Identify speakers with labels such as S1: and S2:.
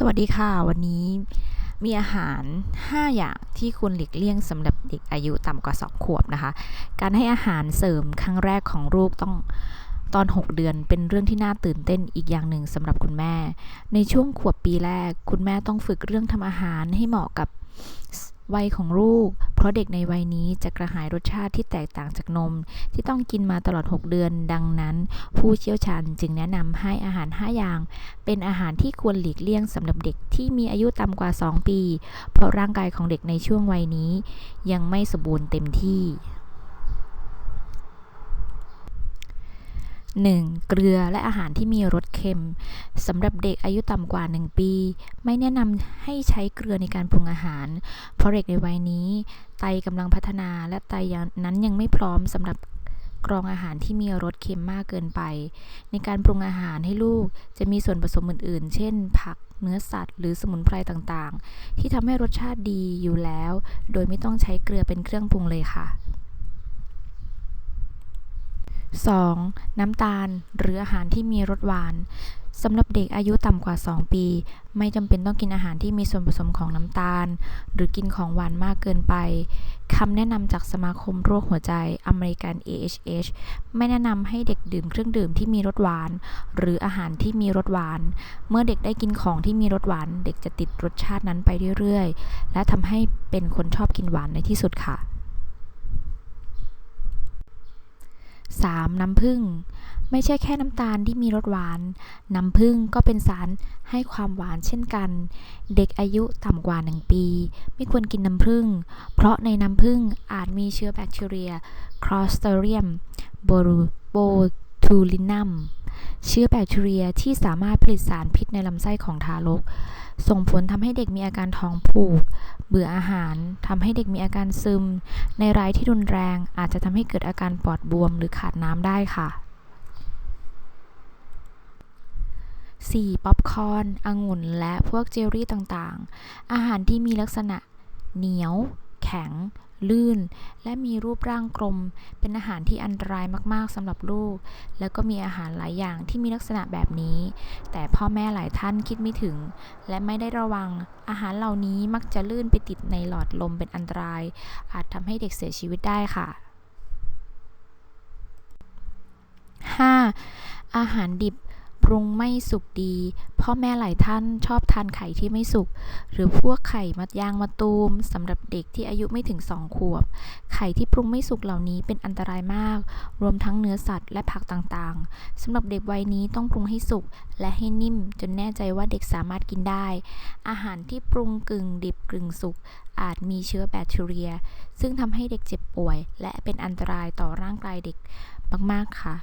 S1: สวัสดีค่ะ วันนี้มีอาหาร 5 อย่างที่คุณหลีกเลี่ยงสำหรับเด็กอายุต่ำกว่า 2 ขวบนะคะ การให้อาหารเสริมครั้งแรกของลูกต้องตอน 6 เดือนเป็นเรื่องที่น่าตื่นเต้นอีกอย่างหนึ่งสำหรับคุณแม่ ในช่วงขวบปีแรก คุณแม่ต้องฝึกเรื่องทำอาหารให้เหมาะกับวัยของลูก ราะเด็กในวัยนี้จะกระหายรสชาติที่แตกต่างจากนม ที่ต้องกินมาตลอด 6 เดือน ดังนั้น ผู้เชี่ยวชาญจึงแนะนำให้อาหาร 5 อย่าง เป็นอาหารที่ควรหลีกเลี่ยงสำหรับเด็กที่มีอายุต่ำกว่า 2 ปี เพราะร่างกายของเด็กในช่วงวัยนี้ ยังไม่สมบูรณ์เต็มที่ 1. เกลือและอาหารที่มีรสเค็มสำหรับเด็กอายุต่ำกว่า 1 ปี ไม่แนะนำให้ใช้เกลือในการปรุงอาหาร เพราะเด็กในวัยนี้ ไตกำลังพัฒนาและไตนั้นยังไม่พร้อมสำหรับกรองอาหารที่มีรสเค็มมากเกินไป ในการปรุงอาหารให้ลูกจะมีส่วนผสมอื่น ๆ เช่น ผักเนื้อสัตว์ หรือสมุนไพรต่างๆ ที่ทำให้รสชาติดีอยู่แล้ว โดยไม่ต้องใช้เกลือเป็นเครื่องปรุงเลยค่ะ 2. น้ำตาลหรืออาหารที่มีรสหวานสำหรับเด็กอายุต่ำกว่า 2 ปี ไม่จำเป็นต้องกินอาหารที่มีส่วนผสมของน้ำตาล หรือกินของหวานมากเกินไปคำแนะนำจากสมาคมโรคหัวใจอเมริกัน AHH ไม่แนะนำให้เด็กดื่มเครื่องดื่มที่มีรสหวาน หรืออาหารที่มีรสหวาน เมื่อเด็กได้กินของที่มีรสหวาน เด็กจะติดรสชาตินั้นไปเรื่อยๆ และทำให้เป็นคนชอบกินหวานในที่สุดค่ะ 3. น้ำผึ้งไม่ใช่แค่น้ำตาลที่มีรสหวาน น้ำผึ้งก็เป็นสารให้ความหวานเช่นกัน เด็กอายุต่ำกว่า 1 ปี ไม่ควรกินน้ำผึ้ง เพราะในน้ำผึ้งอาจมีเชื้อแบคทีเรีย Clostridium botulinum เเชื้อแบคทีเรียที่สามารถผลิตสารพิษในลำไส้ของทารก ส่งผลทำให้เด็กมีอาการท้องผูก เบื่ออาหารทำให้เด็กมีอาการซึม ในรายที่รุนแรง อาจจะทำให้เกิดอาการปอดบวมหรือขาดน้ำได้ค่ะ 4. ป๊อปคอร์นองุ่น และพวกเจลลี่ต่างๆ อาหารที่มีลักษณะเหนียว แข็ง ลื่น และมีรูปร่างกลม เป็นอาหารที่อันตรายมากๆสำหรับลูก แล้วก็มีอาหารหลายอย่างที่มีลักษณะแบบนี้ แต่พ่อแม่หลายท่านคิดไม่ถึง และไม่ได้ระวัง อาหารเหล่านี้มักจะลื่นไปติดในหลอดลมเป็นอันตราย อาจทำให้เด็กเสียชีวิตได้ค่ะ 5. อาหารดิบ ปรุงไม่สุกดี พ่อแม่หลายท่านชอบทานไข่ที่ไม่สุก หรือพวกไข่มัดยางมะตูมสำหรับเด็กที่อายุไม่ถึง2ขวบ ไข่ที่ปรุงไม่สุกเหล่านี้เป็นอันตรายมาก รวมทั้งเนื้อสัตว์และผักต่างๆสำหรับเด็กวัยนี้ต้องปรุงให้สุกและให้นิ่ม จนแน่ใจว่าเด็กสามารถกินได้ อาหารที่ปรุงกึ่งดิบกึ่งสุกอาจมีเชื้อแบคทีเรีย ซึ่งทำให้เด็กเจ็บป่วย และเป็นอันตรายต่อร่างกายเด็กมากๆค่ะ